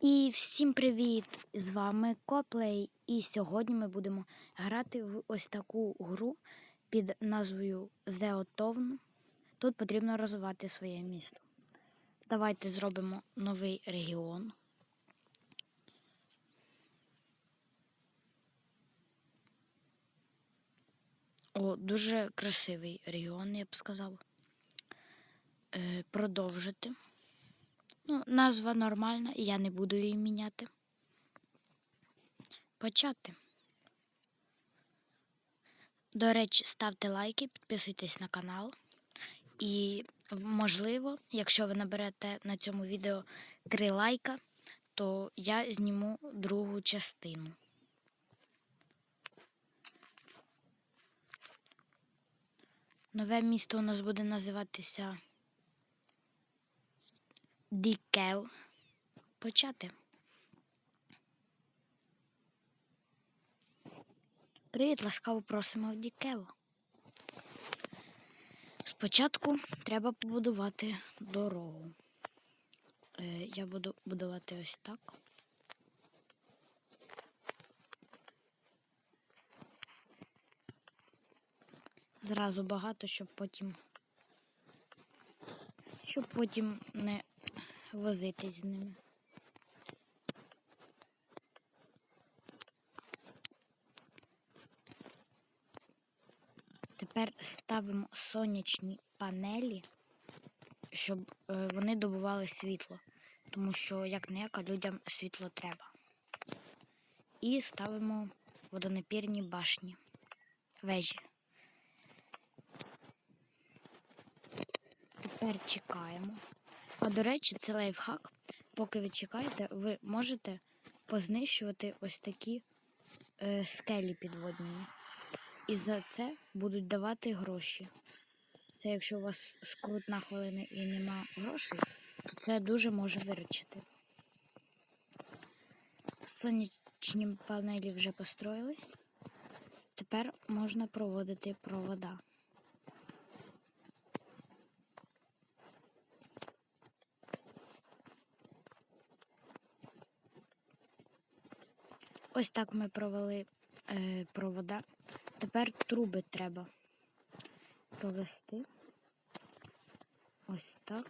І всім привіт! З вами Коплей. І сьогодні ми будемо грати в ось таку гру під назвою Town. Тут потрібно розвивати своє місто. Давайте зробимо новий регіон. О, дуже красивий регіон, я б сказав. Е, продовжити. Ну, назва нормальна, і я не буду її міняти. Почати. До речі, ставте лайки, підписуйтесь на канал. І, можливо, якщо ви наберете на цьому відео 3 лайка, то я зніму другу частину. Нове місто у нас буде називатися Дікел. Почати. Привіт, ласкаво просимо в Дікево. Спочатку треба побудувати дорогу. Е, я буду будувати ось так. Зразу багато, щоб потім щоб потім не возитись з ними. Тепер ставимо сонячні панелі, щоб е, вони добували світло, тому що як не як, людям світло треба. І ставимо водонапірні башні, вежі. Тепер чекаємо. А до речі, це лайфхак. Поки ви чекаєте, ви можете познищувати ось такі е, скелі підводні. І за це будуть давати гроші. Це якщо у вас скрутна хвилина і нема грошей, то це дуже може виручити. Сонячні панелі вже построїлись. Тепер можна проводити провода. Ось так ми провели е, провода. Тепер труби треба провести. Ось так.